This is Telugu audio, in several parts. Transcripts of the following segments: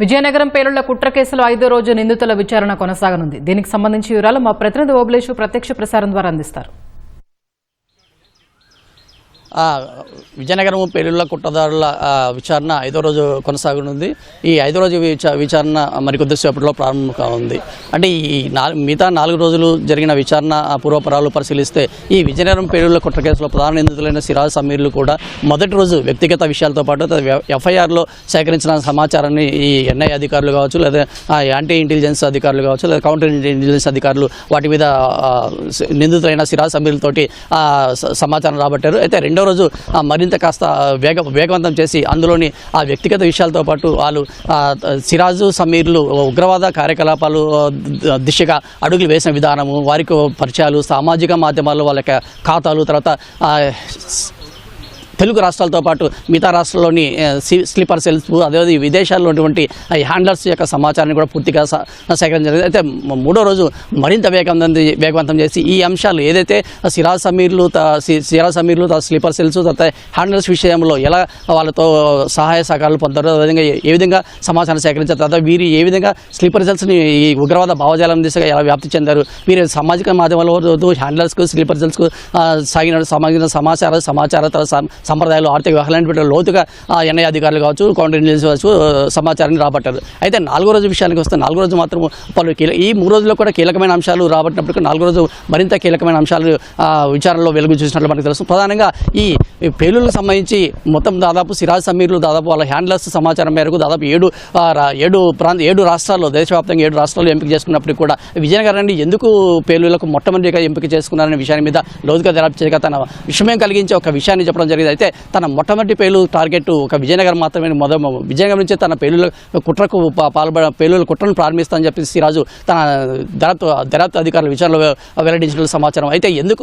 విజయనగరం పేలుళ్ళ కుట్ర కేసులో ఐదో రోజు నిందితుల విచారణ కొనసాగనుంది. దీనికి సంబంధించి వివరాలు మా ప్రతినిధి ఓబులేషు ప్రత్యక్ష ప్రసారం ద్వారా అందిస్తారు. విజయనగరం పేలుళ్ళ కుట్రదారుల విచారణ ఐదో రోజు కొనసాగనుంది. ఈ ఐదో రోజు విచా విచారణ మరికొద్దిసేపట్లో ప్రారంభం కానుంది. అంటే ఈ నాలుగు మిగతా నాలుగు రోజులు జరిగిన విచారణ పూర్వపరాలు పరిశీలిస్తే ఈ విజయనగరం పేలుళ్ళ కుట్ర కేసులో ప్రధాన నిందితులైన సిరాజ్ సమీర్లు కూడా మొదటి రోజు వ్యక్తిగత విషయాలతో పాటు ఎఫ్ఐఆర్లో సేకరించిన సమాచారాన్ని ఈ ఎన్ఐ అధికారులు కావచ్చు లేదా యాంటీ ఇంటెలిజెన్స్ అధికారులు కావచ్చు లేదా కౌంటర్ ఇంటెలిజెన్స్ అధికారులు వాటి మీద నిందితులైన సిరాజ్ సమీర్లతోటి సమాచారం రాబట్టారు. అయితే రెండో రోజు ఆ, మరింత కాస్త వేగ వేగవంతం చేసి అందులోని ఆ వ్యక్తిగత విషయాలతో పాటు వాళ్ళు సిరాజు సమీర్లు ఉగ్రవాద కార్యకలాపాలు దిశగా అడుగులు వేసిన విధానము వారికి పరిచయాలు సామాజిక మాధ్యమాల్లో వాళ్ళ ఖాతాలు తర్వాత తెలుగు రాష్ట్రాలతో పాటు మిగతా రాష్ట్రాల్లోని స్లీపర్ సెల్స్ అదేవిధంగా విదేశాల్లో ఉన్నటువంటి హ్యాండ్లర్స్ యొక్క సమాచారాన్ని కూడా పూర్తిగా స- అయితే మూడో రోజు మరింత వేగవంతం వేగవంతం చేసి ఈ అంశాలు ఏదైతే సిరాజ్ సమీర్లు త- సి- సిరాజ్ సమీర్లు స్లీపర్ సెల్స్ తర్వాత హ్యాండ్లర్స్ విషయంలో ఎలా వాళ్ళతో సహాయ సహకారాలు పొందారో అదేవిధంగా ఏ- విధంగా సమాచారం సేకరించారు తర్వాత వీరు ఏ విధంగా స్లీపర్ సెల్స్ని ఈ ఉగ్రవాద భావజాలం దిశగా ఎలా వ్యాప్తి చెందారు వీరు సామాజిక మాధ్యమాల హ్యాండ్లర్స్కు స్లీపర్ సెల్స్కు సాగిన సమాచార సమాచార సంప్రదాయాలు ఆర్థిక వ్యవహారాలు లోతుగా ఎన్ఐ అధికారులు కావచ్చు కౌంటర్ ఇంటెలిజెన్స్ కావచ్చు సమాచారాన్ని రాబట్టారు. అయితే నాలుగో రోజు విషయానికి వస్తే నాలుగో రోజు మాత్రం పలు కీలక ఈ మూడు రోజుల్లో కూడా కీలకమైన అంశాలు రాబట్టినప్పటికీ నాలుగో రోజు మరింత కీలకమైన అంశాలు విచారణలో వెలుగు చూసినట్లు మనకు తెలుసు ప్రధానంగా ఈ పేలులకు సంబంధించి మొత్తం దాదాపు సిరాజ్ సమీర్లు దాదాపు వాళ్ళ హ్యాండ్లర్స్ సమాచారం మేరకు దాదాపు ఏడు ఏడు ప్రాంత ఏడు రాష్ట్రాల్లో దేశవ్యాప్తంగా ఏడు రాష్ట్రాల్లో ఎంపిక చేసుకున్నప్పటికీ కూడా విజయనగరాన్ని ఎందుకు పేలులకు మొట్టమొదటిగా ఎంపిక చేసుకున్నారనే విషయాన్ని మీద లోతుగా దర్యాప్తు చేయగా తన విషమయం కలిగించే ఒక విషయాన్ని చెప్పడం జరిగింది. అయితే తన మొట్టమొదటి పేలు టార్గెట్ ఒక విజయనగరం మాత్రమే మొద విజయనగరం నుంచే తన పేలుల కుట్రకు పాల్పడ పేలుల కుట్రను ప్రారంభిస్తానని చెప్పి సిరాజు తన దరత్ దర్యాప్తు అధికారుల విచారణలో వెల్లడించిన సమాచారం. అయితే ఎందుకు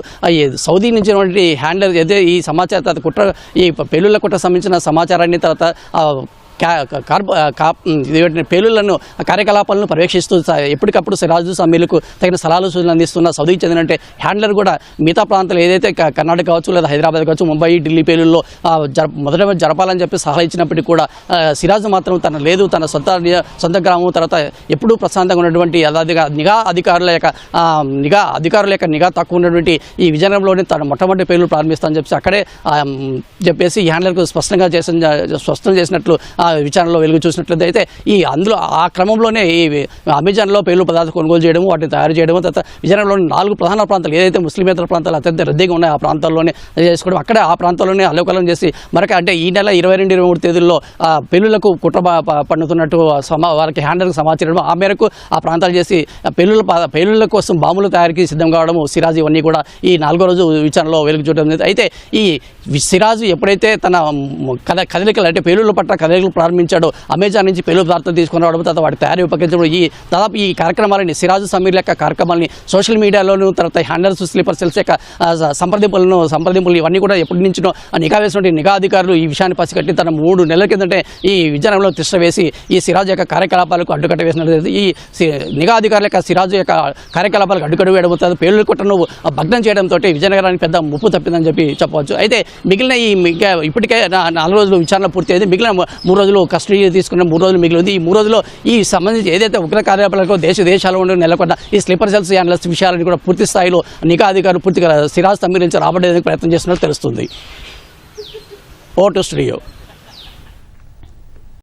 సౌదీ నుంచి హ్యాండ్లర్ అయితే ఈ సమాచారం తర్వాత కుట్ర ఈ పేలుల కుట్ర సంబంధించిన సమాచారాన్ని తర్వాత ఆ కార్బ ఇది కార్యకలాపాలను పర్యవేక్షిస్తూ స- ఎప్పటికప్పుడు సిరాజు సమ్మెలకు తగిన సలహాలు సూచనలు అందిస్తున్న సౌదీకి చెందినంటే హ్యాండ్లర్ కూడా మిగతా ప్రాంతాలు ఏదైతే కర్ణాటక కావచ్చు లేదా హైదరాబాద్ కావచ్చు ముంబై ఢిల్లీ పేలుల్లో జర మొదట జరపాలని చెప్పి సలహా ఇచ్చినప్పటికీ కూడా సిరాజ్ సిరాజు మాత్రం తన లేదు తన సొంత సొంత గ్రామం తర్వాత ఎప్పుడూ ప్రశాంతంగా ఉన్నటువంటి అదాదిగా నిఘా అధికారుల యొక్క నిఘా అధికారుల యొక్క నిఘా తక్కువ ఉన్నటువంటి ఈ విజయనగరంలోనే తన మొట్టమొదటి పేర్లు ప్రారంభిస్తానని చెప్పి అక్కడే చెప్పేసి హ్యాండ్లర్కు స్పష్టంగా చేసిన స్పష్టం చేసినట్లు విచారణలో వెలుగు చూసినట్లయితే అయితే ఈ అందులో ఆ క్రమంలోనే ఈ అమెజాన్లో పేర్లు పదార్థాలు కొనుగోలు చేయడం వాటిని తయారు చేయడం తర్వాత విజయనగరంలోని నాలుగు ప్రధాన ప్రాంతాలు ఏదైతే ముస్లిమేతర ప్రాంతాలు అత్యంత రద్దీగా ఉన్నాయో ఆ ప్రాంతాల్లోనే చేసుకోవడం అక్కడే ఆ ప్రాంతాల్లోనే అలోకలం చేసి మరొక అంటే ఈ నెల ఇరవై రెండు ఇరవై మూడు తేదీల్లో పెళ్ళులకు కుట్ర ప- పన్నుతున్నట్టు సమా వారికి హ్యాండర్కి సమాచారం ఆ మేరకు ఆ ప్రాంతాలు చేసి పెళ్ళుల పెళ్ళుల కోసం బాంబుల తయారీకి సిద్ధం కావడము సిరాజ్ ఇవన్నీ కూడా ఈ నాలుగో రోజు విచారణలో వెలుగు చూడడం అయితే ఈ సిరాజు ఎప్పుడైతే తన కథ కదలికలు అంటే పేలుళ్ళ పట్ల కదలికలు ప్రారంభించాడు. అమెజాన్ నుంచి పేలుడు పదార్థాలు తీసుకుని రావడం తర్వాత వాటి తయారీ ఉపయోగించడం ఈ దాదాపు ఈ కార్యక్రమాలని సిరాజు సమీర్ యొక్క కార్యక్రమాలని సోషల్ మీడియాలోను తర్వాత హ్యాండర్స్ స్లీపర్ సెల్స్ యొక్క సంప్రదింపులను సంప్రదింపులు ఇవన్నీ కూడా ఎప్పటి నుంచినో ఆ నిఘా వేసినటువంటి నిఘా అధికారులు ఈ విషయాన్ని పసిగట్టి తన మూడు నెలల కిందటే ఈ విజయనగరంలో తిష్ట వేసి ఈ సిరాజ్ యొక్క కార్యకలాపాలకు అడ్డుకట్ట వేసినట్టు ఈ సి- నిఘా అధికారుల యొక్క సిరాజు యొక్క కార్యకలాపాలకు అడ్డుకట్ట వేయడం తర్వాత పేర్లు కుట్రను భగ్నం చేయడంతో విజయనగరానికి పెద్ద ముప్పు తప్పిందని చెప్పి చెప్పవచ్చు. అయితే మిగిలిన ఈ ఇప్పటికే నా- నాలుగు రోజులు విచారణ పూర్తి అయితే మిగిలిన మూడు రోజులు కస్టడీ తీసుకున్న మూడు రోజులు మిగిలింది. ఈ మూడు రోజుల్లో ఈ సంబంధించి ఏదైతే ఉగ్ర కార్యకలాపాలకు దేశ దేశాల్లో ఉండి నెలకొన్న ఈ స్లీపర్ సెల్స్ హ్యాండ్లర్స్ విషయాలను కూడా పూర్తి స్థాయిలో నిఘా అధికారులు పూర్తిగా సిరాజ్ తమ్మి రాబడేందుకు ప్రయత్నం చేస్తున్నట్టు తెలుస్తుంది. Over to studio.